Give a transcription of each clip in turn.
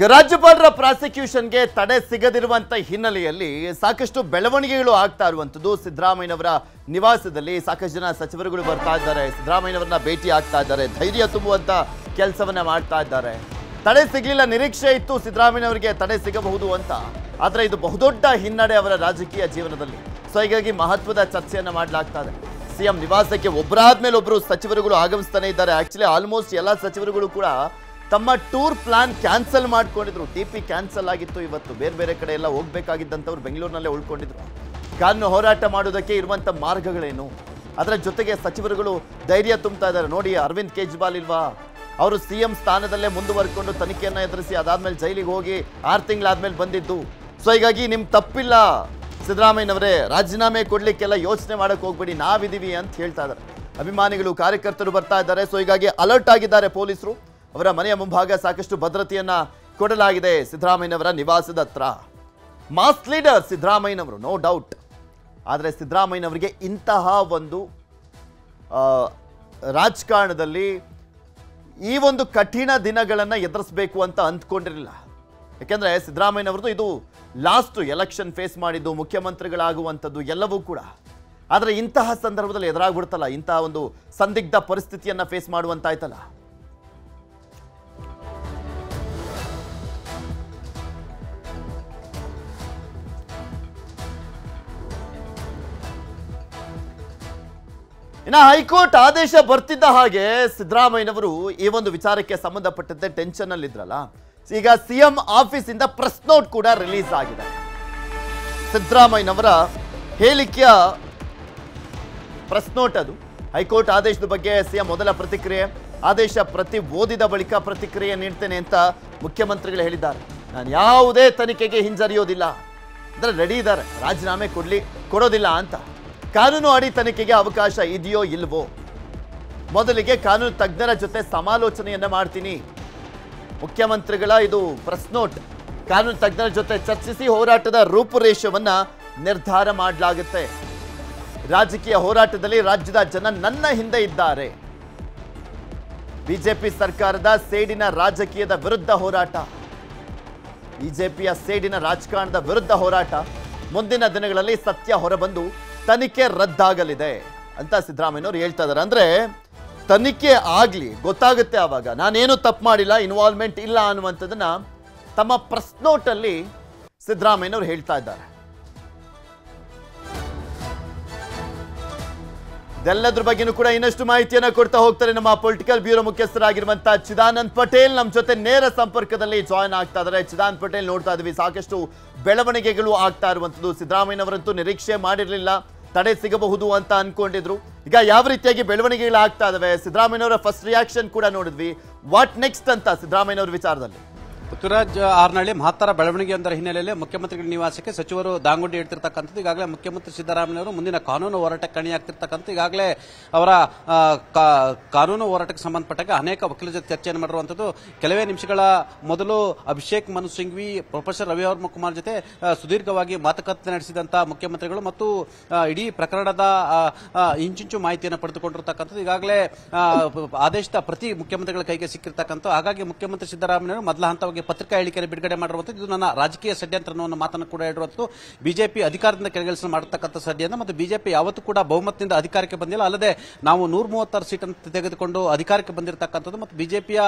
ರಾಜ್ಯಪಾಲರ ಪ್ರಾಸಿಕ್ಯೂಷನ್ಗೆ ತಡೆ ಸಿಗದಿರುವಂತ ಹಿನ್ನೆಲೆಯಲ್ಲಿ ಸಾಕಷ್ಟು ಬೆಳವಣಿಗೆಗಳು ಆಗ್ತಾ ಇರುವಂಥದ್ದು ಸಿದ್ದರಾಮಯ್ಯನವರ ನಿವಾಸದಲ್ಲಿ ಸಾಕಷ್ಟು ಜನ ಸಚಿವರುಗಳು ಬರ್ತಾ ಇದ್ದಾರೆ. ಸಿದ್ದರಾಮಯ್ಯನವರನ್ನ ಭೇಟಿ ಆಗ್ತಾ ಇದ್ದಾರೆ. ಧೈರ್ಯ ತುಂಬುವಂತ ಕೆಲಸವನ್ನ ಮಾಡ್ತಾ ಇದ್ದಾರೆ. ತಡೆ ಸಿಗಲಿಲ್ಲ, ನಿರೀಕ್ಷೆ ಇತ್ತು ಸಿದ್ದರಾಮಯ್ಯನವರಿಗೆ ತಡೆ ಸಿಗಬಹುದು ಅಂತ. ಆದ್ರೆ ಇದು ಬಹುದೊಡ್ಡ ಹಿನ್ನಡೆ ಅವರ ರಾಜಕೀಯ ಜೀವನದಲ್ಲಿ. ಸೊ ಹೀಗಾಗಿ ಮಹತ್ವದ ಚರ್ಚೆಯನ್ನ ಮಾಡಲಾಗ್ತಾ ಇದೆ. ಸಿಎಂ ನಿವಾಸಕ್ಕೆ ಒಬ್ಬರಾದ್ಮೇಲೆ ಒಬ್ರು ಸಚಿವರುಗಳು ಆಗಮಿಸ್ತಾನೆ ಇದ್ದಾರೆ. ಆಕ್ಚುಲಿ ಆಲ್ಮೋಸ್ಟ್ ಎಲ್ಲ ಸಚಿವರುಗಳು ಕೂಡ ತಮ್ಮ ಟೂರ್ ಪ್ಲಾನ್ ಕ್ಯಾನ್ಸಲ್ ಮಾಡ್ಕೊಂಡಿದ್ರು. ಟಿ ಪಿ ಕ್ಯಾನ್ಸಲ್ ಆಗಿತ್ತು ಇವತ್ತು. ಬೇರೆ ಬೇರೆ ಕಡೆ ಎಲ್ಲ ಹೋಗ್ಬೇಕಾಗಿದ್ದಂಥವ್ರು ಬೆಂಗಳೂರಿನಲ್ಲೇ ಉಳ್ಕೊಂಡಿದ್ರು. ಕಾನೂನು ಹೋರಾಟ ಮಾಡೋದಕ್ಕೆ ಇರುವಂಥ ಮಾರ್ಗಗಳೇನು? ಅದರ ಜೊತೆಗೆ ಸಚಿವರುಗಳು ಧೈರ್ಯ ತುಂಬ್ತಾ ಇದ್ದಾರೆ. ನೋಡಿ, ಅರವಿಂದ್ ಕೇಜ್ರಿವಾಲ್ ಇಲ್ವಾ? ಅವರು ಸಿ ಎಂ ಸ್ಥಾನದಲ್ಲೇ ಮುಂದುವರ್ಕೊಂಡು ತನಿಖೆಯನ್ನು ಎದುರಿಸಿ ಅದಾದ್ಮೇಲೆ ಜೈಲಿಗೆ ಹೋಗಿ ಆರು ತಿಂಗಳಾದ್ಮೇಲೆ ಬಂದಿದ್ದು. ಸೊ ಹೀಗಾಗಿ ನಿಮ್ ತಪ್ಪಿಲ್ಲ. ಸಿದ್ದರಾಮಯ್ಯನವರೇ, ರಾಜೀನಾಮೆ ಕೊಡಲಿಕ್ಕೆಲ್ಲ ಯೋಚನೆ ಮಾಡೋಕೆ ಹೋಗ್ಬೇಡಿ. ನಾವಿದ್ದೀವಿ ಅಂತ ಹೇಳ್ತಾ ಇದ್ದಾರೆ. ಅಭಿಮಾನಿಗಳು, ಕಾರ್ಯಕರ್ತರು ಬರ್ತಾ ಇದ್ದಾರೆ. ಸೊ ಹೀಗಾಗಿ ಅಲರ್ಟ್ ಆಗಿದ್ದಾರೆ ಪೊಲೀಸರು. ಅವರ ಮನೆಯ ಮುಂಭಾಗ ಸಾಕಷ್ಟು ಭದ್ರತೆಯನ್ನ ಕೊಡಲಾಗಿದೆ ಸಿದ್ದರಾಮಯ್ಯನವರ ನಿವಾಸದ ಹತ್ರ. ಮಾಸ್ ಲೀಡರ್ ಸಿದ್ದರಾಮಯ್ಯನವರು ನೋ ಡೌಟ್ ಆದರೆ ಸಿದ್ದರಾಮಯ್ಯನವರಿಗೆ ಇಂತಹ ಒಂದು ರಾಜಕಾರಣದಲ್ಲಿ ಈ ಒಂದು ಕಠಿಣ ದಿನಗಳನ್ನು ಎದುರಿಸಬೇಕು ಅಂತ ಅಂದ್ಕೊಂಡಿರಲಿಲ್ಲ. ಯಾಕೆಂದರೆ ಸಿದ್ದರಾಮಯ್ಯನವ್ರದ್ದು ಇದು ಲಾಸ್ಟು ಎಲೆಕ್ಷನ್ ಫೇಸ್ ಮಾಡಿದ್ದು, ಮುಖ್ಯಮಂತ್ರಿಗಳಾಗುವಂಥದ್ದು ಎಲ್ಲವೂ ಕೂಡ. ಆದರೆ ಇಂತಹ ಸಂದರ್ಭದಲ್ಲಿ ಎದುರಾಗ್ಬಿಡ್ತಲ್ಲ ಇಂತಹ ಒಂದು ಸಂದಿಗ್ಧ ಪರಿಸ್ಥಿತಿಯನ್ನು ಫೇಸ್ ಮಾಡುವಂತಾಯ್ತಲ್ಲ. ಇನ್ನು ಹೈಕೋರ್ಟ್ ಆದೇಶ ಬರ್ತಿದ್ದ ಹಾಗೆ ಸಿದ್ದರಾಮಯ್ಯನವರು ಈ ಒಂದು ವಿಚಾರಕ್ಕೆ ಸಂಬಂಧಪಟ್ಟಂತೆ ಟೆನ್ಷನ್ ಅಲ್ಲಿ ಇದ್ರಲ್ಲ. ಈಗ ಸಿಎಂ ಆಫೀಸ್ ಇಂದ ಪ್ರೆಸ್ ನೋಟ್ ಕೂಡ ರಿಲೀಸ್ ಆಗಿದೆ. ಸಿದ್ದರಾಮಯ್ಯನವರ ಹೇಳಿಕೆಯ ಪ್ರೆಸ್ ನೋಟ್ ಅದು. ಹೈಕೋರ್ಟ್ ಆದೇಶದ ಬಗ್ಗೆ ಸಿಎಂ ಮೊದಲ ಪ್ರತಿಕ್ರಿಯೆ, ಆದೇಶ ಪ್ರತಿ ಓದಿದ ಬಳಿಕ ಪ್ರತಿಕ್ರಿಯೆ ನೀಡ್ತೇನೆ ಅಂತ ಮುಖ್ಯಮಂತ್ರಿಗಳು ಹೇಳಿದ್ದಾರೆ. ನಾನು ಯಾವುದೇ ತನಿಖೆಗೆ ಹಿಂಜರಿಯೋದಿಲ್ಲ. ಅಂದರೆ ರೆಡಿ ಇದ್ದಾರೆ. ರಾಜೀನಾಮೆ ಕೊಡಲಿ, ಕೊಡೋದಿಲ್ಲ ಅಂತ. ಕಾನೂನು ಅಡಿ ತನಿಖೆಗೆ ಅವಕಾಶ ಇದೆಯೋ ಇಲ್ವೋ? ಮೊದಲಿಗೆ ಕಾನೂನು ತಜ್ಞರ ಜೊತೆ ಸಮಾಲೋಚನೆಯನ್ನ ಮಾಡ್ತೀನಿ. ಮುಖ್ಯಮಂತ್ರಿಗಳ ಇದು ಪ್ರೆಸ್ ನೋಟ್ ಕಾನೂನು ತಜ್ಞರ ಜೊತೆ ಚರ್ಚಿಸಿ ಹೋರಾಟದ ರೂಪುರೇಷವನ್ನ ನಿರ್ಧಾರ ಮಾಡಲಾಗುತ್ತೆ. ರಾಜಕೀಯ ಹೋರಾಟದಲ್ಲಿ ರಾಜ್ಯದ ಜನ ನನ್ನ ಹಿಂದೆ ಇದ್ದಾರೆ. ಬಿಜೆಪಿ ಸರ್ಕಾರದ ಸೇಡಿನ ರಾಜಕೀಯದ ವಿರುದ್ಧ ಹೋರಾಟ. ಬಿಜೆಪಿಯ ಸೇಡಿನ ರಾಜಕಾರಣದ ವಿರುದ್ಧ ಹೋರಾಟ. ಮುಂದಿನ ದಿನಗಳಲ್ಲಿ ಸತ್ಯ ಹೊರಬಂದು ತನಿಖೆ ರದ್ದಾಗಲಿದೆ ಅಂತ ಸಿದ್ದರಾಮಯ್ಯವರು ಹೇಳ್ತಾ ಇದ್ದಾರೆ ಅಂದ್ರೆ ತನಿಖೆ ಆಗ್ಲಿ, ಗೊತ್ತಾಗುತ್ತೆ ಆವಾಗ. ನಾನೇನು ತಪ್ಪು ಮಾಡಿಲ್ಲ ಇನ್ವಾಲ್ವ್ಮೆಂಟ್ ಇಲ್ಲ ಅನ್ನುವಂಥದ್ದನ್ನ ತಮ್ಮ ಪ್ರೆಸ್ ನೋಟಲ್ಲಿ ಹೇಳ್ತಾ ಇದ್ದಾರೆ. ಇದೆಲ್ಲದ್ರ ಬಗ್ಗೆನೂ ಕೂಡ ಇನ್ನಷ್ಟು ಮಾಹಿತಿಯನ್ನ ಕೊಡ್ತಾ ಹೋಗ್ತಾರೆ ನಮ್ಮ ಪೊಲಿಟಿಕಲ್ ಬ್ಯೂರೋ ಮುಖ್ಯಸ್ಥರಾಗಿರುವಂತಹ ಚಿದಾನಂದ್ ಪಟೇಲ್. ನಮ್ಮ ಜೊತೆ ನೇರ ಸಂಪರ್ಕದಲ್ಲಿ ಜಾಯ್ನ್ ಆಗ್ತಾ ಇದ್ದಾರೆ. ಚಿದಾನಂದ್ ಪಟೇಲ್ ನೋಡ್ತಾ ಇದ್ವಿ ಸಾಕಷ್ಟು ಬೆಳವಣಿಗೆಗಳು ಆಗ್ತಾ ಇರುವಂತದ್ದು ಸಿದ್ದರಾಮಯ್ಯನವರಂತೂ ನಿರೀಕ್ಷೆ ಮಾಡಿರಲಿಲ್ಲ. ತಡೆ ಸಿಗಬಹುದು ಅಂತ ಅನ್ಕೊಂಡಿದ್ರು. ಈಗ ಯಾವ ರೀತಿಯಾಗಿ ಬೆಳವಣಿಗೆಗಳು ಆಗ್ತಾ ಇದಾವೆ? ಸಿದ್ದರಾಮಯ್ಯನವರ ಫಸ್ಟ್ ರಿಯಾಕ್ಷನ್ ಕೂಡ ನೋಡಿದ್ವಿ. ವಾಟ್ ನೆಕ್ಸ್ಟ್ ಅಂತ ಸಿದ್ದರಾಮಯ್ಯನವರ ವಿಚಾರದಲ್ಲಿ? ಪೃಥ್ವಿರಾಜ್ ಆರ್ನಳ್ಳಿ, ಮಹತ್ತರ ಬೆಳವಣಿಗೆಯೊಂದರ ಹಿನ್ನೆಲೆಯಲ್ಲಿ ಮುಖ್ಯಮಂತ್ರಿಗಳ ನಿವಾಸಕ್ಕೆ ಸಚಿವರು ದಾಂಗುಂಡಿ ಇಡ್ತಿರ್ತಕ್ಕಂಥದ್ದು. ಈಗಾಗಲೇ ಮುಖ್ಯಮಂತ್ರಿ ಸಿದ್ದರಾಮಯ್ಯವರು ಮುಂದಿನ ಕಾನೂನು ಹೋರಾಟಕ್ಕೆ ಕಣಿಯಾಗ್ತಿರ್ತಕ್ಕಂಥ ಈಗಾಗಲೇ, ಅವರ ಕಾನೂನು ಹೋರಾಟಕ್ಕೆ ಸಂಬಂಧಪಟ್ಟಾಗ ಅನೇಕ ವಕೀಲರ ಜೊತೆ ಚರ್ಚೆಯನ್ನು ಮಾಡಿರುವಂಥದ್ದು. ಕೆಲವೇ ನಿಮಿಷಗಳ ಮೊದಲು ಅಭಿಷೇಕ್ ಮನು ಸಿಂಘ್ವಿ, ಪ್ರೊಫೆಸರ್ ರವಿವರ್ಮ ಕುಮಾರ್ ಜೊತೆ ಸುದೀರ್ಘವಾಗಿ ಮಾತುಕತೆ ನಡೆಸಿದಂಥ ಮುಖ್ಯಮಂತ್ರಿಗಳು ಮತ್ತು ಇಡೀ ಪ್ರಕರಣದ ಇಂಚಿಂಚು ಮಾಹಿತಿಯನ್ನು ಪಡೆದುಕೊಂಡಿರ್ತಕ್ಕಂಥದ್ದು. ಈಗಾಗಲೇ ಆದೇಶದ ಪ್ರತಿ ಮುಖ್ಯಮಂತ್ರಿಗಳ ಕೈಗೆ ಸಿಕ್ಕಿರ್ತಕ್ಕಂಥ, ಹಾಗಾಗಿ ಮುಖ್ಯಮಂತ್ರಿ ಸಿದ್ದರಾಮಯ್ಯವರು ಮೊದಲ ಹಂತವಾಗಿ ಪತ್ರಿಕಾ ಹೇಳಿಕೆಯನ್ನು ಬಿಡುಗಡೆ ಮಾಡಿರುವಂಥದ್ದು ಇದು ನನ್ನ ರಾಜಕೀಯ ಷಡ್ಯಂತ್ರ ಅನ್ನೋ ಮಾತನ್ನು ಕೂಡ ಹೇಳಿರುವಂಥದ್ದು ಬಿಜೆಪಿ ಅಧಿಕಾರದಿಂದ ಕೆಳಗಿಳಿಸಲು ಮಾಡತಕ್ಕಂಥ ಷಡ್ಯಂತ್ರ ಮತ್ತು ಬಿಜೆಪಿ ಯಾವತ್ತೂ ಕೂಡ ಬಹುಮತದಿಂದ ಅಧಿಕಾರಕ್ಕೆ ಬಂದಿಲ್ಲ. ಅಲ್ಲದೆ ನಾವು ನೂರ ಮೂವತ್ತಾರು ಸೀಟನ್ನು ತೆಗೆದುಕೊಂಡು ಅಧಿಕಾರಕ್ಕೆ ಬಂದಿರತಕ್ಕಂಥದ್ದು ಮತ್ತು ಬಿಜೆಪಿಯ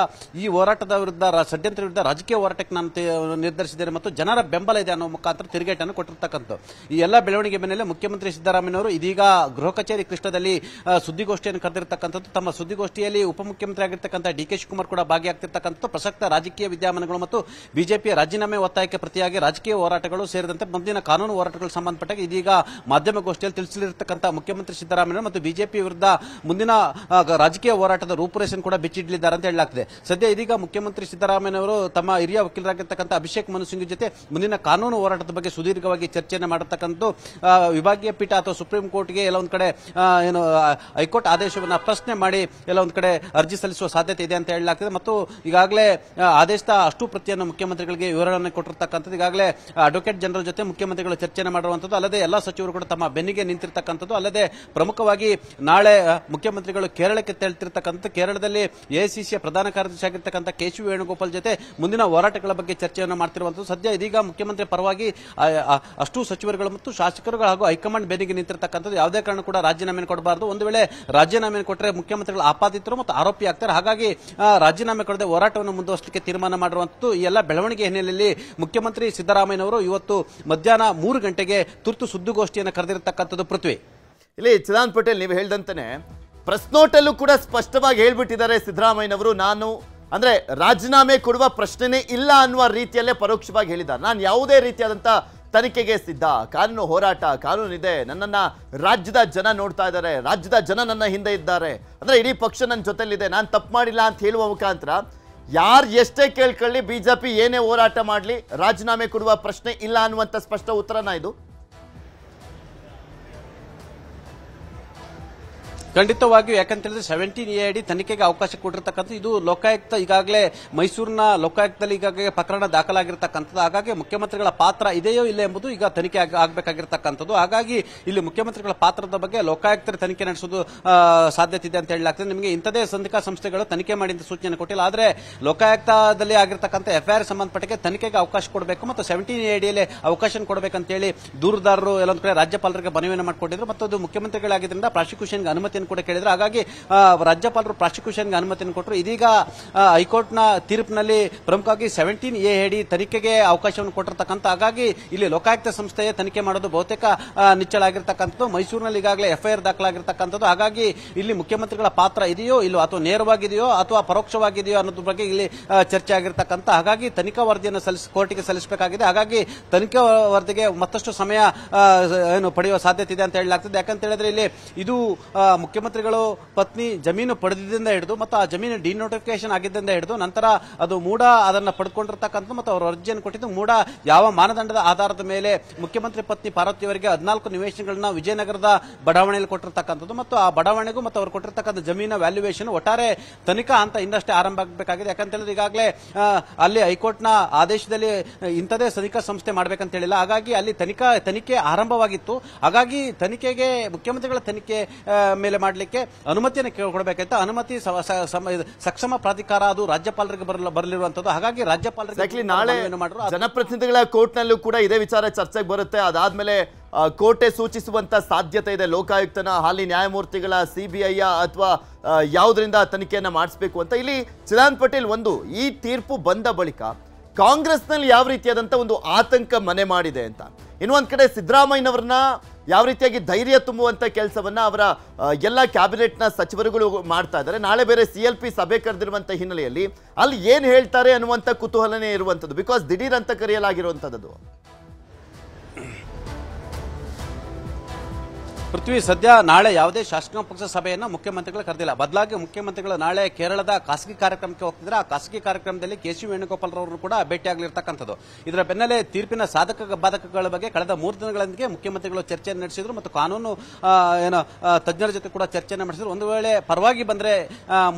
ಈ ಹೋರಾಟದ ವಿರುದ್ಧ ಷಡ್ಯಂತ್ರ ವಿರುದ್ಧ ರಾಜಕೀಯ ಹೋರಾಟಕ್ಕೆ ನಾನು ನಿರ್ಧರಿಸಿದ್ದೇನೆ ಮತ್ತು ಜನರ ಬೆಂಬಲ ಇದೆ ಅನ್ನೋ ಮುಖಾಂತರ ತಿರುಗೇಟನ್ನು ಕೊಟ್ಟಿರ್ತಕ್ಕಂಥದ್ದು. ಈ ಎಲ್ಲ ಬೆಳವಣಿಗೆ ಮೇಲೆ ಮುಖ್ಯಮಂತ್ರಿ ಸಿದ್ದರಾಮಯ್ಯವರು ಇದೀಗ ಗೃಹ ಕಚೇರಿ ಕೃಷ್ಣದಲ್ಲಿ ಸುದ್ದಿಗೋಷ್ಠಿಯನ್ನು ಕರೆದಿರತಕ್ಕಂಥದ್ದು. ತಮ್ಮ ಸುದ್ದಿಗೋಷ್ಠಿಯಲ್ಲಿ ಉಪಮುಖ್ಯಮಂತ್ರಿ ಆಗಿರ್ತಕ್ಕಂಥ ಡಿ ಕೆ ಶಿವಕುಮಾರ್ ಕೂಡ ಭಾಗಿಯಾಗ್ತಿರ್ತಕ್ಕಂಥ ಪ್ರಸಕ್ತ ರಾಜಕೀಯ ವಿದ್ಯಮಾನಗಳು ಮತ್ತು ಬಿಜೆಪಿಯ ರಾಜೀನಾಮೆ ಒತ್ತಾಯಕ್ಕೆ ಪ್ರತಿಯಾಗಿ ರಾಜಕೀಯ ಹೋರಾಟಗಳು ಸೇರಿದಂತೆ ಮುಂದಿನ ಕಾನೂನು ಹೋರಾಟಗಳು ಸಂಬಂಧಪಟ್ಟಾಗ ಇದೀಗ ಮಾಧ್ಯಮಗೋಷ್ಠಿಯಲ್ಲಿ ತಿಳಿಸಲಿರತಕ್ಕಂಥ ಮುಖ್ಯಮಂತ್ರಿ ಸಿದ್ದರಾಮಯ್ಯ ಮತ್ತು ಬಿಜೆಪಿ ವಿರುದ್ಧ ಮುಂದಿನ ರಾಜಕೀಯ ಹೋರಾಟದ ರೂಪುರೇಷನ್ ಕೂಡ ಬಿಚ್ಚಿಡಲಿದ್ದಾರೆ ಅಂತ ಹೇಳಲಾಗ್ತದೆ. ಸದ್ಯ ಇದೀಗ ಮುಖ್ಯಮಂತ್ರಿ ಸಿದ್ದರಾಮಯ್ಯನವರು ತಮ್ಮ ಹಿರಿಯ ವಕೀಲರಾಗಿರ್ತಕ್ಕಂಥ ಅಭಿಷೇಕ್ ಮನು ಸಿಂಗ್ ಜೊತೆ ಮುಂದಿನ ಕಾನೂನು ಹೋರಾಟದ ಬಗ್ಗೆ ಸುದೀರ್ಘವಾಗಿ ಚರ್ಚೆಯನ್ನು ಮಾಡತಕ್ಕಂಥ ವಿಭಾಗೀಯ ಪೀಠ ಅಥವಾ ಸುಪ್ರೀಂ ಕೋರ್ಟ್ಗೆ ಎಲ್ಲ ಒಂದ್ ಕಡೆ ಏನು ಹೈಕೋರ್ಟ್ ಆದೇಶವನ್ನು ಪ್ರಶ್ನೆ ಮಾಡಿ ಎಲ್ಲ ಒಂದ್ ಕಡೆ ಅರ್ಜಿ ಸಲ್ಲಿಸುವ ಸಾಧ್ಯತೆ ಇದೆ ಅಂತ ಹೇಳಲಾಗ್ತದೆ. ಮತ್ತು ಈಗಾಗಲೇ ಆದೇಶದ ಅಷ್ಟು ಟು ಪ್ರತಿಯನ್ನು ಮುಖ್ಯಮಂತ್ರಿಗಳಿಗೆ ವಿವರಣೆ ಕೊಟ್ಟಿರ್ತಕ್ಕಂಥದ್ದು. ಈಗಾಗಲೇ ಅಡ್ವೊಕೇಟ್ ಜನರಲ್ ಜೊತೆ ಮುಖ್ಯಮಂತ್ರಿಗಳು ಚರ್ಚೆಯನ್ನು ಮಾಡಿರುವಂತದ್ದು ಅಲ್ಲದೆ ಎಲ್ಲಾ ಸಚಿವರು ಕೂಡ ತಮ್ಮ ಬೆನ್ನಿಗೆ ನಿಂತಿರ್ತಕ್ಕಂಥದ್ದು. ಅಲ್ಲದೆ ಪ್ರಮುಖವಾಗಿ ನಾಳೆ ಮುಖ್ಯಮಂತ್ರಿಗಳು ಕೇರಳಕ್ಕೆ ತೆರಳ್ತಿರ್ತಕ್ಕಂಥ ಕೇರಳದಲ್ಲಿ ಎಐಸಿಸಿಯ ಪ್ರಧಾನ ಕಾರ್ಯದರ್ಶಿ ಆಗಿರ್ತಕ್ಕಂಥ ಕೆ ಸಿ ವೇಣುಗೋಪಾಲ್ ಜೊತೆ ಮುಂದಿನ ಹೋರಾಟಗಳ ಬಗ್ಗೆ ಚರ್ಚೆಯನ್ನು ಮಾಡ್ತಿರುವಂತದ್ದು ಸದ್ಯ ಇದೀಗ ಮುಖ್ಯಮಂತ್ರಿ ಪರವಾಗಿ ಅಷ್ಟು ಸಚಿವರುಗಳು ಮತ್ತು ಶಾಸಕರುಗಳು ಹಾಗೂ ಹೈಕಮಾಂಡ್ ಬೆನ್ನಿಗೆ ನಿಂತಿರ್ತಕ್ಕಂಥದ್ದು. ಯಾವುದೇ ಕಾರಣ ಕೂಡ ರಾಜೀನಾಮೆ ಕೊಡಬಾರದು. ಒಂದು ವೇಳೆ ರಾಜೀನಾಮೆ ಕೊಟ್ಟರೆ ಮುಖ್ಯಮಂತ್ರಿಗಳು ಆಪಾದಿತರು ಮತ್ತು ಆರೋಪಿ ಆಗ್ತಾರೆ. ಹಾಗಾಗಿ ರಾಜೀನಾಮೆ ಕೊಡದೆ ಹೋರಾಟವನ್ನು ಮುಂದುವರಿಸಲಿಕ್ಕೆ ತೀರ್ಮಾನ ಮಾಡಿರುವಂತದ್ದು ಈ ಎಲ್ಲ ಬೆಳವಣಿಗೆ ಹಿನ್ನೆಲೆಯಲ್ಲಿ ಮುಖ್ಯಮಂತ್ರಿ ಸಿದ್ದರಾಮಯ್ಯನವರು ಇವತ್ತು ಮಧ್ಯಾಹ್ನ ಮೂರು ಗಂಟೆಗೆ ತುರ್ತು ಸುದ್ದಿಗೋಷ್ಠಿಯನ್ನು ಕರೆದಿರತಕ್ಕಂಥದ್ದು ಪೃಥ್ವಿ. ಇಲ್ಲಿ ಚಿದಾನ್ ಪಟೇಲ್ ನೀವು ಹೇಳ್ದಂತಾನೆ ಪ್ರಶ್ನೋಟಲ್ಲೂ ಕೂಡ ಸ್ಪಷ್ಟವಾಗಿ ಹೇಳ್ಬಿಟ್ಟಿದ್ದಾರೆ ಸಿದ್ದರಾಮಯ್ಯನವರು. ನಾನು ಅಂದ್ರೆ ರಾಜೀನಾಮೆ ಕೊಡುವ ಪ್ರಶ್ನೆನೇ ಇಲ್ಲ ಅನ್ನುವ ರೀತಿಯಲ್ಲೇ ಪರೋಕ್ಷವಾಗಿ ಹೇಳಿದ್ದಾರೆ. ನಾನು ಯಾವುದೇ ರೀತಿಯಾದಂಥ ತನಿಖೆಗೆ ಸಿದ್ಧ. ಕಾನೂನು ಹೋರಾಟ ಕಾನೂನಿದೆ ನನ್ನನ್ನ ರಾಜ್ಯದ ಜನ ನೋಡ್ತಾ ಇದ್ದಾರೆ. ರಾಜ್ಯದ ಜನ ನನ್ನ ಹಿಂದೆ ಇದ್ದಾರೆ. ಅಂದ್ರೆ ಇಡೀ ಪಕ್ಷ ನನ್ನ ಜೊತೆಲಿದೆ. ನಾನು ತಪ್ಪು ಮಾಡಿಲ್ಲ ಅಂತ ಹೇಳುವ ಮುಖಾಂತರ ಯಾರು ಎಷ್ಟೇ ಕೇಳ್ಕೊಳ್ಳಿ, ಬಿಜೆಪಿ ಏನೇ ಹೋರಾಟ ಮಾಡಲಿ, ರಾಜೀನಾಮೆ ಕೊಡುವ ಪ್ರಶ್ನೆ ಇಲ್ಲ ಅನ್ನುವಂಥ ಸ್ಪಷ್ಟ ಉತ್ತರನ ಇದು. ಖಂಡಿತವಾಗಿಯೂ, ಯಾಕಂತೇಳಿದ್ರೆ ಸೆವೆಂಟೀನ್ ಎ ಅಡಿ ತನಿಖೆಗೆ ಅವಕಾಶ ಕೊಟ್ಟಿರತಕ್ಕಂಥ ಇದು ಲೋಕಾಯುಕ್ತ ಈಗಾಗಲೇ ಮೈಸೂರಿನ ಲೋಕಾಯುಕ್ತದಲ್ಲಿ ಈಗಾಗಲೇ ಪ್ರಕರಣ ದಾಖಲಾಗಿರ್ತಕ್ಕಂಥದ್ದು. ಹಾಗಾಗಿ ಮುಖ್ಯಮಂತ್ರಿಗಳ ಪಾತ್ರ ಇದೆಯೋ ಇಲ್ಲ ಎಂಬುದು ಈಗ ತನಿಖೆ ಆಗಬೇಕಾಗಿರ್ತಕ್ಕಂಥದ್ದು. ಹಾಗಾಗಿ ಇಲ್ಲಿ ಮುಖ್ಯಮಂತ್ರಿಗಳ ಪಾತ್ರದ ಬಗ್ಗೆ ಲೋಕಾಯುಕ್ತರ ತನಿಖೆ ನಡೆಸೋದು ಸಾಧ್ಯತೆ ಇದೆ ಅಂತ ಹೇಳಲಾಗ್ತದೆ. ನಿಮಗೆ ಇಂಥದೇ ಸಂಧಿಕಾ ಸಂಸ್ಥೆಗಳು ತನಿಖೆ ಮಾಡಿದ ಅಂತ ಸೂಚನೆ ಕೊಟ್ಟಿಲ್ಲ. ಆದರೆ ಲೋಕಾಯುಕ್ತದಲ್ಲಿ ಆಗಿರ್ತಕ್ಕಂಥ ಎಫ್ಐಆರ್ ಸಂಬಂಧಪಟ್ಟಕ್ಕೆ ತನಿಖೆಗೆ ಅವಕಾಶ ಕೊಡಬೇಕು ಮತ್ತು ಸೆವೆಂಟೀನ್ ಎ ಡಿಯಲ್ಲಿ ಅವಕಾಶ ಕೊಡಬೇಕಂತೇಳಿ ದೂರುದಾರರು ಎಲ್ಲೊಂದು ಕಡೆ ರಾಜ್ಯಪಾಲರಿಗೆ ಮನವಿಯನ್ನು ಮಾಡಿಕೊಂಡಿದ್ರು ಮತ್ತು ಅದು ಮುಖ್ಯಮಂತ್ರಿಗಳಾಗಿದ್ದರಿಂದ ಪ್ರಾಸಿಕ್ಯೂಷನ್ಗೆ ಅನುಮತಿಯನ್ನು ಕೂಡ ಕೇಳಿದ್ರು. ಹಾಗಾಗಿ ರಾಜ್ಯಪಾಲರು ಪ್ರಾಸಿಕ್ಯೂಷನ್ಗೆ ಅನುಮತಿಯನ್ನು ಕೊಟ್ಟರು. ಇದೀಗ ಹೈಕೋರ್ಟ್ನ ತೀರ್ಪಿನಲ್ಲಿ ಪ್ರಮುಖವಾಗಿ ಸೆವೆಂಟೀನ್ ಎ ಹೇಳಿ ತನಿಖೆಗೆ ಅವಕಾಶವನ್ನು ಕೊಟ್ಟಿರ್ತಕ್ಕಂಥ, ಹಾಗಾಗಿ ಇಲ್ಲಿ ಲೋಕಾಯುಕ್ತ ಸಂಸ್ಥೆಯೇ ತನಿಖೆ ಮಾಡೋದು ಬಹುತೇಕ ನಿಚ್ಚಳ ಆಗಿರ್ತಕ್ಕಂಥದ್ದು. ಮೈಸೂರಿನಲ್ಲಿ ಈಗಾಗಲೇ ಎಫ್ಐಆರ್ ದಾಖಲಾಗಿರ್ತಕ್ಕಂಥದ್ದು. ಹಾಗಾಗಿ ಇಲ್ಲಿ ಮುಖ್ಯಮಂತ್ರಿಗಳ ಪಾತ್ರ ಇದೆಯೋ ಇಲ್ಲೋ, ಅಥವಾ ನೇರವಾಗಿದೆಯೋ, ಅಥವಾ ಪರೋಕ್ಷವಾಗಿದೆಯೋ ಅನ್ನೋದ್ರ ಬಗ್ಗೆ ಇಲ್ಲಿ ಚರ್ಚೆ ಆಗಿರ್ತಕ್ಕಂಥ, ಹಾಗಾಗಿ ತನಿಖಾ ವರದಿಯನ್ನು ಸಲ್ಲಿಸಿ, ಕೋರ್ಟಿಗೆ ಸಲ್ಲಿಸಬೇಕಾಗಿದೆ. ಹಾಗಾಗಿ ತನಿಖಾ ವರದಿಗೆ ಮತ್ತಷ್ಟು ಸಮಯ ಏನು ಪಡೆಯುವ ಸಾಧ್ಯತೆ ಇದೆ ಅಂತ ಹೇಳಲಾಗ್ತದೆ. ಯಾಕಂತ ಹೇಳಿದ್ರೆ ಇಲ್ಲಿ ಇದು ಮುಖ್ಯಮಂತ್ರಿಗಳು ಪತ್ನಿ ಜಮೀನು ಪಡೆದಿದ್ದರಿಂದ ಹಿಡಿದು ಮತ್ತು ಆ ಜಮೀನು ಡಿನೋಟಿಫಿಕೇಶನ್ ಆಗಿದ್ದರಿಂದ ಹಿಡಿದು ನಂತರ ಅದು ಮೂಡ ಅದನ್ನು ಪಡ್ಕೊಂಡಿರ್ತಕ್ಕಂಥ ಮತ್ತು ಅವರು ಅರ್ಜಿಯನ್ನು ಕೊಟ್ಟಿದ್ದು ಮೂಡ ಯಾವ ಮಾನದಂಡದ ಆಧಾರದ ಮೇಲೆ ಮುಖ್ಯಮಂತ್ರಿ ಪತ್ನಿ ಪಾರ್ವತಿ ಅವರಿಗೆ ಹದಿನಾಲ್ಕು ನಿವೇಶನಗಳನ್ನ ವಿಜಯನಗರದ ಬಡಾವಣೆಯಲ್ಲಿ ಕೊಟ್ಟಿರ್ತಕ್ಕಂಥದ್ದು ಮತ್ತು ಆ ಬಡಾವಣೆಗೂ ಮತ್ತು ಅವರು ಕೊಟ್ಟಿರ್ತಕ್ಕಂಥ ಜಮೀನ ವ್ಯಾಲ್ಯೂಯೇಷನ್ ಒಟ್ಟಾರೆ ತನಿಖಾ ಅಂತ ಇನ್ನಷ್ಟೇ ಆರಂಭ ಆಗಬೇಕಾಗಿದೆ. ಯಾಕಂತ ಹೇಳಿದ್ರೆ ಈಗಾಗಲೇ ಅಲ್ಲಿ ಹೈಕೋರ್ಟ್ನ ಆದೇಶದಲ್ಲಿ ಇಂಥದೇ ತನಿಖಾ ಸಂಸ್ಥೆ ಮಾಡಬೇಕಂತ ಹೇಳಿಲ್ಲ. ಹಾಗಾಗಿ ಅಲ್ಲಿ ತನಿಖಾ, ತನಿಖೆ ಆರಂಭವಾಗಿತ್ತು. ಹಾಗಾಗಿ ತನಿಖೆಗೆ ಮುಖ್ಯಮಂತ್ರಿಗಳ ತನಿಖೆ ಮೇಲೆ ಮಾಡಲಿಕ್ಕೆ ಅನುಮತಿಯನ್ನು ಕೊಡಬೇಕಂತ ಅನುಮತಿ ಸಕ್ಷಮ ಪ್ರಾಧಿಕಾರ ಅದು ರಾಜ್ಯಪಾಲರಿಗೆ ಬರಲು ಬರಲಿರುವಂತದ್ದು ಹಾಗಾಗಿ ರಾಜ್ಯಪಾಲರಿಗೆ ನಾಳೆ ಜನಪ್ರತಿನಿಧಿಗಳ ಕೋರ್ಟ್ನಲ್ಲೂ ಕೂಡ ಇದೇ ವಿಚಾರ ಚರ್ಚೆಗೆ ಬರುತ್ತೆ. ಅದಾದ್ಮೇಲೆ ಕೋರ್ಟೆ ಸೂಚಿಸುವಂತ ಸಾಧ್ಯತೆ ಇದೆ. ಲೋಕಾಯುಕ್ತನ ಹಾಲಿ ನ್ಯಾಯಮೂರ್ತಿಗಳ ಸಿಬಿಐ ಅಥವಾ ಯಾವುದರಿಂದ ತನಿಖೆಯನ್ನ ಮಾಡಿಸಬೇಕು ಅಂತ ಇಲ್ಲಿ ಚಿದಾನ್ ಪಟೇಲ್ ಒಂದು ಈ ತೀರ್ಪು ಬಂದ ಬಳಿಕ ಕಾಂಗ್ರೆಸ್ನಲ್ಲಿ ಯಾವ ರೀತಿಯಾದಂಥ ಒಂದು ಆತಂಕ ಮನೆ ಮಾಡಿದೆ ಅಂತ. ಇನ್ನೊಂದ್ ಕಡೆ ಸಿದ್ದರಾಮಯ್ಯನವ್ರನ್ನ ಯಾವ ರೀತಿಯಾಗಿ ಧೈರ್ಯ ತುಂಬುವಂಥ ಕೆಲಸವನ್ನು ಅವರ ಎಲ್ಲ ಕ್ಯಾಬಿನೆಟ್ನ ಸಚಿವರುಗಳು ಮಾಡ್ತಾ ಇದ್ದಾರೆ. ನಾಳೆ ಬೇರೆ ಸಿ ಎಲ್ ಪಿ ಸಭೆ ಕರೆದಿರುವಂಥ ಹಿನ್ನೆಲೆಯಲ್ಲಿ ಅಲ್ಲಿ ಏನು ಹೇಳ್ತಾರೆ ಅನ್ನುವಂಥ ಕುತೂಹಲನೇ ಇರುವಂಥದ್ದು ಬಿಕಾಸ್ ದಿಢೀರ್ ಅಂತ ಕರೆಯಲಾಗಿರುವಂತದ್ದು ಪೃಥ್ವಿ ಸದ್ಯ ನಾಳೆ ಯಾವುದೇ ಶಾಸಕಾಂಗ ಪಕ್ಷ ಸಭೆಯನ್ನು ಮುಖ್ಯಮಂತ್ರಿಗಳು ಕರೆದಿಲ್ಲ. ಬದಲಾಗಿ ಮುಖ್ಯಮಂತ್ರಿಗಳು ನಾಳೆ ಕೇರಳದ ಖಾಸಗಿ ಕಾರ್ಯಕ್ರಮಕ್ಕೆ ಹೋಗ್ತಿದ್ರೆ ಆ ಖಾಸಗಿ ಕಾರ್ಯಕ್ರಮದಲ್ಲಿ ಕೆ ಸಿ ವೇಣುಗೋಪಾಲ್ ರವರು ಕೂಡ ಭೇಟಿಯಾಗಲಿರ್ತಕ್ಕಂಥದ್ದು ಇದರ ಬೆನ್ನಲ್ಲೇ ತೀರ್ಪಿನ ಸಾಧಕ ಬಾಧಕಗಳ ಬಗ್ಗೆ ಕಳೆದ ಮೂರು ದಿನಗಳೊಂದಿಗೆ ಮುಖ್ಯಮಂತ್ರಿಗಳು ಚರ್ಚೆಯನ್ನು ನಡೆಸಿದ್ರು ಮತ್ತು ಕಾನೂನು ಏನು ತಜ್ಞರ ಜೊತೆ ಕೂಡ ಚರ್ಚೆಯನ್ನು ನಡೆಸಿದ್ರು. ಒಂದು ವೇಳೆ ಪರವಾಗಿ ಬಂದ್ರೆ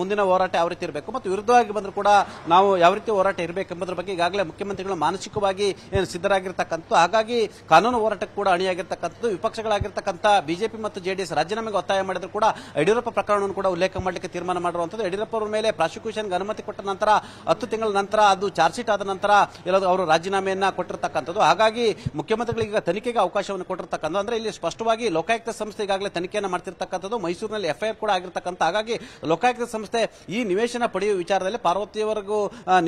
ಮುಂದಿನ ಹೋರಾಟ ಯಾವ ರೀತಿ ಇರಬೇಕು? ಮತ್ತು ವಿರುದ್ಧವಾಗಿ ಬಂದರೂ ಕೂಡ ನಾವು ಯಾವ ರೀತಿ ಹೋರಾಟ ಇರಬೇಕೆಂಬುದರ ಬಗ್ಗೆ ಈಗಾಗಲೇ ಮುಖ್ಯಮಂತ್ರಿಗಳು ಮಾನಸಿಕವಾಗಿ ಸಿದ್ಧರಾಗಿರ್ತಕ್ಕಂಥದ್ದು. ಹಾಗಾಗಿ ಕಾನೂನು ಹೋರಾಟಕ್ಕೆ ಕೂಡ ಅಣಿಯಾಗಿರ್ತಕ್ಕಂಥದ್ದು. ವಿಪಕ್ಷಗಳಾಗಿರ್ತಕ್ಕಂಥ ಬಿಜೆಪಿ ಮತ್ತು ಜೆಡಿಎಸ್ ರಾಜೀನಾಮೆಗೆ ಒತ್ತಾಯ ಮಾಡಿದ್ರು ಕೂಡ ಯಡಿಯೂರಪ್ಪ ಪ್ರಕರಣವನ್ನು ಕೂಡ ಉಲ್ಲೇಖ ಮಾಡಲಿಕ್ಕೆ ತೀರ್ಮಾನ ಮಾಡಿರುವಂತದ್ದು ಯಡಿಯೂರಪ್ಪ ಅವರ ಮೇಲೆ ಪ್ರಾಸಿಕ್ಯೂಷನ್ಗೆ ಅನುಮತಿ ಕೊಟ್ಟ ನಂತರ ಹತ್ತು ತಿಂಗಳ ನಂತರ ಅದು ಚಾರ್ಜ್ ಶೀಟ್ ಆದ ನಂತರ ಅವರು ರಾಜೀನಾಮೆಯನ್ನ ಕೊಟ್ಟಿರ್ತಕ್ಕಂಥದ್ದು. ಹಾಗಾಗಿ ಮುಖ್ಯಮಂತ್ರಿಗಳಿಗೆ ತನಿಖೆಗೆ ಅವಕಾಶವನ್ನು ಕೊಟ್ಟಿರ್ತಕ್ಕಂಥ ಅಂದ್ರೆ ಇಲ್ಲಿ ಸ್ಪಷ್ಟವಾಗಿ ಲೋಕಾಯುಕ್ತ ಸಂಸ್ಥೆ ಈಗಾಗಲೇ ತನಿಖೆಯನ್ನು ಮಾಡ್ತಿರ್ತಕ್ಕಂಥದ್ದು. ಮೈಸೂರಿನಲ್ಲಿ ಎಫ್ಐಆರ್ ಕೂಡ ಆಗಿರ್ತಕ್ಕಂಥ. ಹಾಗಾಗಿ ಲೋಕಾಯುಕ್ತ ಸಂಸ್ಥೆ ಈ ನಿವೇಶನ ಪಡೆಯುವ ವಿಚಾರದಲ್ಲಿ ಪಾರ್ವತಿಯವರೆಗೂ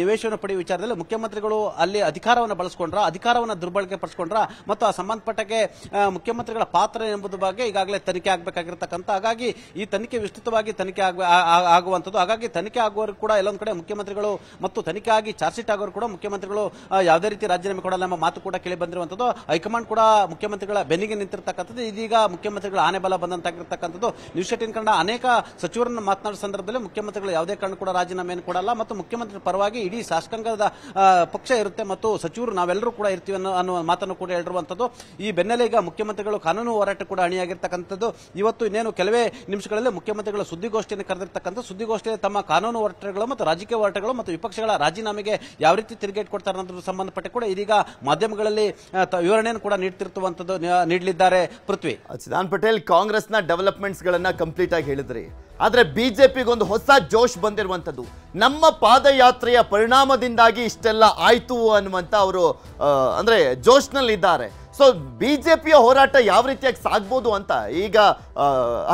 ನಿವೇಶನ ಪಡೆಯುವ ವಿಚಾರದಲ್ಲಿ ಮುಖ್ಯಮಂತ್ರಿಗಳು ಅಲ್ಲಿ ಅಧಿಕಾರವನ್ನು ಬಳಸ್ಕೊಂಡ್ರ, ಅಧಿಕಾರವನ್ನು ದುರ್ಬಳಕೆ ಪಡಿಸಿಕೊಂಡ್ರ ಮತ್ತು ಆ ಸಂಬಂಧಪಟ್ಟಕ್ಕೆ ಮುಖ್ಯಮಂತ್ರಿಗಳ ಪಾತ್ರ ಎಂಬುದು ಬಗ್ಗೆ ಈಗಾಗಲೇ ತನಿಖೆ ಆಗಬೇಕಾಗಿರ್ತಕ್ಕಂಥ, ಹಾಗಾಗಿ ಈ ತನಿಖೆ ವಿಸ್ತೃತವಾಗಿ ತನಿಖೆ ಆಗುವಂಥದ್ದು. ಹಾಗಾಗಿ ತನಿಖೆ ಆಗುವವರು ಕೂಡ ಎಲ್ಲೊಂದು ಕಡೆ ಮುಖ್ಯಮಂತ್ರಿಗಳು ಮತ್ತು ತನಿಖೆ ಆಗಿ ಚಾರ್ಜ್ ಶೀಟ್ ಆಗೋರು ಕೂಡ ಮುಖ್ಯಮಂತ್ರಿಗಳು ಯಾವುದೇ ರೀತಿ ರಾಜೀನಾಮೆ ಕೊಡಲ್ಲ ಎಂಬ ಮಾತು ಕೂಡ ಕೇಳಿ ಬಂದಿರುವಂಥದ್ದು. ಹೈಕಮಾಂಡ್ ಕೂಡ ಮುಖ್ಯಮಂತ್ರಿಗಳ ಬೆನ್ನಿಗೆ ನಿಂತಿರ್ತಕ್ಕಂಥದ್ದು. ಇದೀಗ ಮುಖ್ಯಮಂತ್ರಿಗಳ ಆನೆ ಬಲ ಬಂದಂತಾಗಿರ್ತಕ್ಕಂಥದ್ದು. ನ್ಯೂಸ್ ಏಟಿನ್ ಅನೇಕ ಸಚಿವರನ್ನು ಮಾತನಾಡಿದ ಸಂದರ್ಭದಲ್ಲಿ ಮುಖ್ಯಮಂತ್ರಿಗಳು ಯಾವುದೇ ಕಾರಣ ಕೂಡ ರಾಜೀನಾಮೆಯನ್ನು ಕೊಡಲ್ಲ ಮತ್ತು ಮುಖ್ಯಮಂತ್ರಿ ಪರವಾಗಿ ಇಡೀ ಶಾಸಕಾಂಗದ ಪಕ್ಷ ಇರುತ್ತೆ ಮತ್ತು ಸಚಿವರು ನಾವೆಲ್ಲರೂ ಕೂಡ ಇರ್ತೀವಿ ಅನ್ನೋ ಅನ್ನೋ ಮಾತನ್ನು ಕೂಡ ಹೇಳಿರುವಂಥದ್ದು. ಈ ಬೆನ್ನಲ್ಲೇ ಈಗ ಮುಖ್ಯಮಂತ್ರಿಗಳು ಕಾನೂನು ಹೋರಾಟ ಕೂಡ ಅಣಿಯಾಗಿ ಆಗಿರ್ತಕ್ಕಂಥದ್ದು. ಇವತ್ತು ಇನ್ನೇನು ಕೆಲವೇ ನಿಮಿಷಗಳಲ್ಲಿ ಮುಖ್ಯಮಂತ್ರಿಗಳ ಸುದ್ದಿಗೋಷ್ಠಿಯನ್ನು ಕರೆದಿರ್ತಕ್ಕಂಥ ಸುದ್ದಿಗೋಷ್ಠಿಯಲ್ಲಿ ತಮ್ಮ ಕಾನೂನು ಹೋರಾಟಗಳು ಮತ್ತು ರಾಜಕೀಯ ಹೋರಾಟಗಳು ಮತ್ತು ವಿಪಕ್ಷಗಳ ರಾಜೀನಾಮೆಗೆ ಯಾವ ರೀತಿ ತಿರುಗೇಟ್ ಕೊಡ್ತಾರೆ ಅನ್ನೋದ್ರ ಸಂಬಂಧಪಟ್ಟ ಕೂಡ ಇದೀಗ ಮಾಧ್ಯಮಗಳಲ್ಲಿ ವಿವರಣೆಯನ್ನು ಕೂಡ ನೀಡ್ತಿರ್ತುವಂಥದ್ದು ನ- ನೀಡಲಿದ್ದಾರೆ ಪೃಥ್ವಿ. ಸಿದ್ದಾನ್ ಪಟೇಲ್ ಕಾಂಗ್ರೆಸ್ನ ಡೆವಲಪ್ಮೆಂಟ್ಸ್ ಗಳನ್ನ ಕಂಪ್ಲೀಟ್ ಆಗಿ ಹೇಳಿದ್ರಿ. ಆದ್ರೆ ಬಿಜೆಪಿಗೆ ಒಂದು ಹೊಸ ಜೋಶ್ ಬಂದಿರುವಂತದ್ದು ನಮ್ಮ ಪಾದಯಾತ್ರೆಯ ಪರಿಣಾಮದಿಂದಾಗಿ ಇಷ್ಟೆಲ್ಲ ಆಯ್ತು ಅನ್ನುವಂತ ಅವರು ಅಂದ್ರೆ ಜೋಶ್ನಲ್ಲಿ ಬಿ ಜೆ ಪಿಯ ಹೋರಾಟ ಯಾವ ರೀತಿಯಾಗಿ ಸಾಗ್ಬೋದು ಅಂತ ಈಗ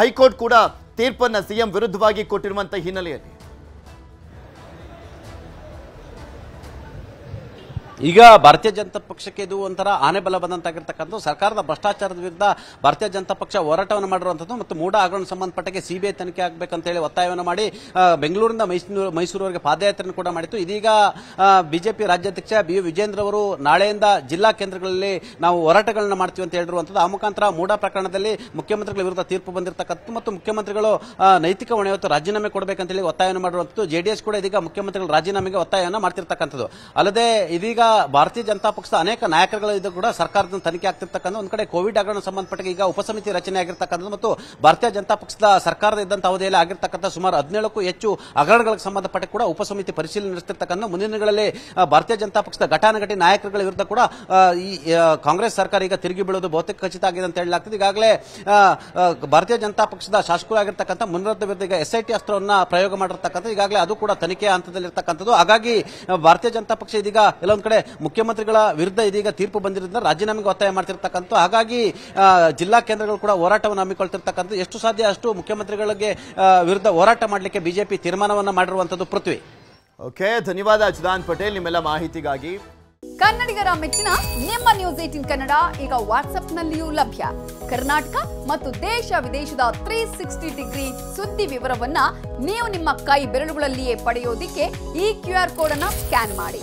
ಹೈಕೋರ್ಟ್ ಕೂಡ ತೀರ್ಪನ್ನು ಸಿ ಎಂ ವಿರುದ್ಧವಾಗಿ ಕೊಟ್ಟಿರುವಂಥ ಹಿನ್ನೆಲೆಯಲ್ಲಿ. ಈಗ ಭಾರತೀಯ ಜನತಾ ಪಕ್ಷಕ್ಕೆ ಇದು ಒಂಥರ ಆನೆ ಬಲ ಬಂದಂತಾಗಿರ್ತಕ್ಕಂಥ ಸರ್ಕಾರದ ಭ್ರಷ್ಟಾಚಾರದ ವಿರುದ್ಧ ಭಾರತೀಯ ಜನತಾ ಪಕ್ಷ ಹೋರಾಟವನ್ನು ಮಾಡಿರುವಂಥದ್ದು ಮತ್ತು ಮೂಡ ಹಗರಣ ಸಂಬಂಧಪಟ್ಟಕ್ಕೆ ಸಿಬಿಐ ತನಿಖೆ ಆಗಬೇಕಂತ ಹೇಳಿ ಒತ್ತಾಯವನ್ನು ಮಾಡಿ ಬೆಂಗಳೂರಿಂದ ಮೈಸೂರು, ಮೈಸೂರುವರೆಗೆ ಪಾದಯಾತ್ರೆಯನ್ನು ಕೂಡ ಮಾಡಿತ್ತು. ಇದೀಗ ಬಿಜೆಪಿ ರಾಜ್ಯಾಧ್ಯಕ್ಷ ಬಿ. ವಿಜೇಂದ್ರ ಅವರು ನಾಳೆಯಿಂದ ಜಿಲ್ಲಾ ಕೇಂದ್ರಗಳಲ್ಲಿ ನಾವು ಹೋರಾಟಗಳನ್ನು ಮಾಡ್ತೀವಿ ಅಂತ ಹೇಳಿರುವಂಥದ್ದು. ಆ ಮುಖಾಂತರ ಮೂಡ ಪ್ರಕರಣದಲ್ಲಿ ಮುಖ್ಯಮಂತ್ರಿಗಳ ವಿರುದ್ಧ ತೀರ್ಪು ಬಂದಿರತಕ್ಕಂಥ ಮತ್ತು ಮುಖ್ಯಮಂತ್ರಿಗಳು ನೈತಿಕ ಹೊಣೆ ಹೊತ್ತು ರಾಜೀನಾಮೆ ಕೊಡಬೇಕಂತ ಹೇಳಿ ಒತ್ತಾಯವನ್ನು ಮಾಡಿರುವಂಥದ್ದು. ಜೆಡಿಎಸ್ ಕೂಡ ಇದೀಗ ಮುಖ್ಯಮಂತ್ರಿಗಳ ರಾಜೀನಾಮೆಗೆ ಒತ್ತಾಯವನ್ನು ಮಾಡ್ತಿರ್ತಕ್ಕಂಥದ್ದು. ಅಲ್ಲದೆ ಇದೀಗ ಭಾರತೀಯ ಜನತಾ ಪಕ್ಷದ ಅನೇಕ ನಾಯಕರುಗಳಿದ್ದು ಕೂಡ ಸರ್ಕಾರದ ತನಿಖೆ ಆಗ್ತಿರ್ತಕ್ಕಂಥ ಒಂದ್ ಕಡೆ ಕೋವಿಡ್ ಹಗರಣ ಸಂಬಂಧಪಟ್ಟ ಈಗ ಉಪಸಮಿತಿ ರಚನೆ ಆಗಿರ್ತಕ್ಕಂಥದ್ದು ಮತ್ತು ಭಾರತೀಯ ಜನತಾ ಪಕ್ಷದ ಸರ್ಕಾರದ ಇದ್ದಂತ ಅವಧಿಯಲ್ಲಿ ಆಗಿರ್ತಕ್ಕಂಥ ಸುಮಾರು ಹದಿನೇಳಕ್ಕೂ ಹೆಚ್ಚು ಹಗರಣಗಳಿಗೆ ಸಂಬಂಧಪಟ್ಟ ಕೂಡ ಉಪಸಮಿತಿ ಪರಿಶೀಲನೆ ನಡೆಸ್ತಿರ್ತಕ್ಕಂಥ ಮುಂದಿನ ದಿನಗಳಲ್ಲಿ ಭಾರತೀಯ ಜನತಾ ಪಕ್ಷದ ಘಟಾನುಘಟಿ ನಾಯಕರುಗಳ ವಿರುದ್ಧ ಕೂಡ ಈ ಕಾಂಗ್ರೆಸ್ ಸರ್ಕಾರ ಈಗ ತಿರುಗಿ ಬೀಳೋದು ಬಹುತೇಕ ಖಚಿತ ಆಗಿದೆ ಅಂತ ಹೇಳಲಾಗ್ತದೆ. ಈಗಾಗಲೇ ಭಾರತೀಯ ಜನತಾ ಪಕ್ಷದ ಶಾಸಕರಾಗಿರ್ತಕ್ಕಂಥ ಮುನಿರತ್ನ ವಿರುದ್ಧ ಈಗ ಎಸ್ಐಟಿ ಅಸ್ತ್ರವನ್ನ ಪ್ರಯೋಗ ಮಾಡಿರ್ತಕ್ಕಂಥ ಈಗಾಗಲೇ ಅದು ಕೂಡ ತನಿಖೆ ಹಂತದಲ್ಲಿರ್ತಕ್ಕಂಥದ್ದು. ಹಾಗಾಗಿ ಭಾರತೀಯ ಜನತಾ ಪಕ್ಷ ಇದೀಗ ಎಲ್ಲೊಂದ್ ಕಡೆ ಮುಖ್ಯಮಂತ್ರಿಗಳ ವಿರುದ್ಧ ಇದೀಗ ತೀರ್ಪು ಬಂದಿರೋದ್ರಿಂದ ರಾಜೀನಾಮೆಗೆ ಒತ್ತಾಯ ಮಾಡ್ತಿರ್ತಕ್ಕಂಥ ಹಾಗಾಗಿ ಜಿಲ್ಲಾ ಕೇಂದ್ರಗಳು ಕೂಡ ಹೋರಾಟವನ್ನು ಹಮ್ಮಿಕೊಳ್ತಿರ್ತಕ್ಕಂಥ ಎಷ್ಟು ಸಾಧ್ಯ ಅಷ್ಟು ಮುಖ್ಯಮಂತ್ರಿಗಳಿಗೆ ವಿರುದ್ಧ ಹೋರಾಟ ಮಾಡಲಿಕ್ಕೆ ಬಿಜೆಪಿ ತೀರ್ಮಾನವನ್ನು ಮಾಡಿರುವಂತದ್ದು ಪೃಥ್ವಿ. ಓಕೆ ಧನ್ಯವಾದ ಜುದಾನ್ ಪಟೇಲ್ ನಿಮ್ಮೆಲ್ಲ ಮಾಹಿತಿಗಾಗಿ. ಕನ್ನಡಿಗರ ಮೆಚ್ಚಿನ ನಿಮ್ಮ ನ್ಯೂಸ್ ಏಟಿನ್ ಕನ್ನಡ ಈಗ ವಾಟ್ಸ್ಆಪ್ನಲ್ಲಿಯೂ ಲಭ್ಯ. ಕರ್ನಾಟಕ ಮತ್ತು ದೇಶ ವಿದೇಶದ ತ್ರೀ ಸಿಕ್ಸ್ಟಿ ಡಿಗ್ರಿ ಸುದ್ದಿ ವಿವರವನ್ನ ನೀವು ನಿಮ್ಮ ಕೈ ಬೆರಳುಗಳಲ್ಲಿಯೇ ಪಡೆಯೋದಿಕ್ಕೆ ಈ ಕ್ಯೂ ಆರ್ ಕೋಡ್ ಅನ್ನ ಸ್ಕ್ಯಾನ್ ಮಾಡಿ.